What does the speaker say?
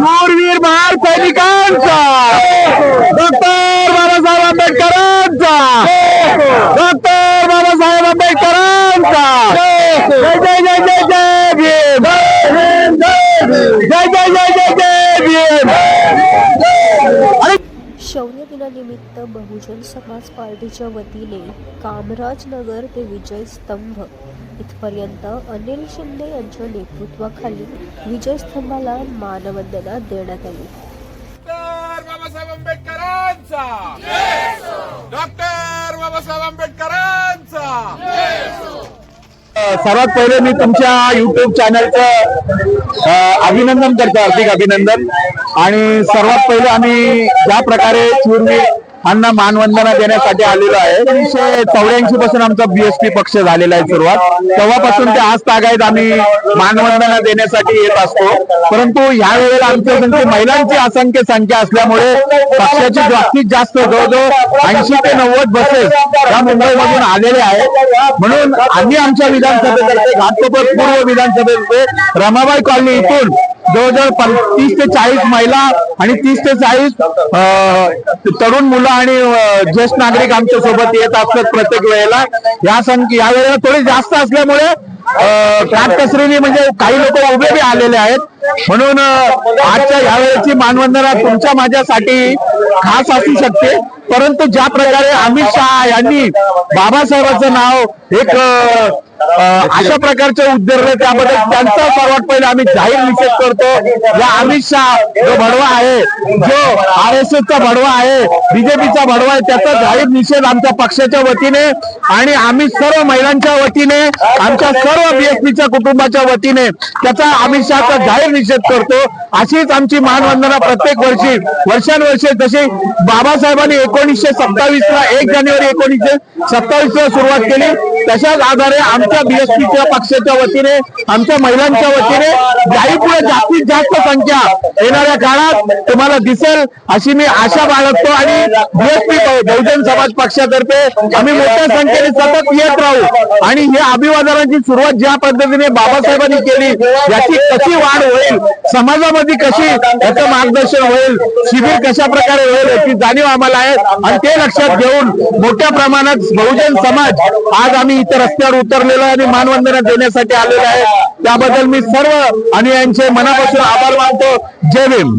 शूरवीर महार सैनिकांचा. डॉक्टर बाबासाहेब आंबेडकरांचा. डॉक्टर बाबासाहेब आंबेडकरांचा. जय जय जय जय जय भीम. जय जय जय जय जय भीम. शौर्य दिनानिमित्त बहुजन समाज पार्टीच्या वतीने कामराज नगर ते विजय स्तंभ. इथपर्यंत अनिल शिंदे यांच्या नेतृत्वाखाली विजय स्तंभाला मानवंदना देण्यात आली. डॉक्टर बाबासाहेब आंबेडकरांचा. डॉक्टर बाबासाहेब आंबेडकरांचा. सर्वात पहिले मी तुमच्या युट्यूब चॅनलचं अभिनंदन करतो हार्दिक अभिनंदन. आणि सर्वात पहिले आम्ही ज्या प्रकारे शूरवीर अण्णा मानवंदना देण्यासाठी आलेलो आहे. एकोणीसशे चौऱ्याऐंशी पासून आमचा बीएसपी पक्ष झालेला आहे सुरुवात. तेव्हापासून ते आज तागायत आम्ही मानवंदना देण्यासाठी येत असतो. परंतु ह्या वेळेला आमच्या संख्ये महिलांची असंख्य संख्या असल्यामुळे पक्षाची जास्तीत जास्त जवळजवळ ऐंशी ते नव्वद बसेस या मुंबईमधून आलेले आहेत. म्हणून आम्ही आमच्या विधानसभेतर्फे घाटकोपर पूर्व विधानसभेतर्फे रमाबाई कॉलनी इथून जवळजवळ पं- तीस ते चाळीस महिला आणि तीस ते चाळीस तरुण मुलं आणि ज्येष्ठ नागरिक आमच्यासोबत येत असतात प्रत्येक वेळेला. या संख्ये या वेळेला थोडी जास्त असल्यामुळे काटकसरीने म्हणजे काही लोक उभे बी आलेले आहेत. म्हणून आजच्या यावेळेची मानवंदना तुमच्या माझ्यासाठी खास असू शकते. परंतु ज्या प्रकारे अमित शहा यांनी बाबासाहेबांचं नाव एक अशा प्रकारचे उद्गारले त्याबद्दल त्यांचा सर्वात पहिले आम्ही जाहीर निषेध करतो. या अमित शहा जो भडवा आहे जो आर एस एसचा भडवा आहे बीजेपीचा भडवा आहे त्याचा जाहीर निषेध आमच्या पक्षाच्या वतीने आणि आम्ही सर्व महिलांच्या वतीने आमच्या सर्व बीएसपीच्या कुटुंबाच्या वतीने त्याचा अमित शहाचा जाहीर निषेध करतो. अशीच आमची मानवंदना प्रत्येक वर्षी वर्षानुवर्षे जशी बाबासाहेबांनी एकोणीसशे सत्तावीस ला एक जानेवारी एकोणीसशे सत्तावीस ला सुरुवात केली. तशाच आधारे आमच्या बीएसपीच्या पक्षाच्या वतीने आमच्या महिलांच्या वतीने जाईपुढे जास्तीत जास्त संख्या येणाऱ्या काळात तुम्हाला दिसेल अशी मी आशा बाळगतो आणि बीएसपी बहुजन समाज पक्षातर्फे आम्ही मोठ्या संख्येने सतत येत राहू. आणि या अभिवादनाची सुरुवात ज्या पद्धतीने बाबासाहेबांनी केली याची कशी वाढ होईल समाजामध्ये कशी याचं मार्गदर्शन होईल शिबिर कशा प्रकारे होईल याची जाणीव आम्हाला आहे. आणि ते लक्षात घेऊन मोठ्या प्रमाणात बहुजन समाज आज आम्ही इथं रस्त्यावर उतरलेलो आहे आणि मानवंदना देण्यासाठी आलेलो आहे. त्याबद्दल मी सर्व अनुयायांचे मनापासून आभार मानतो. जय भीम.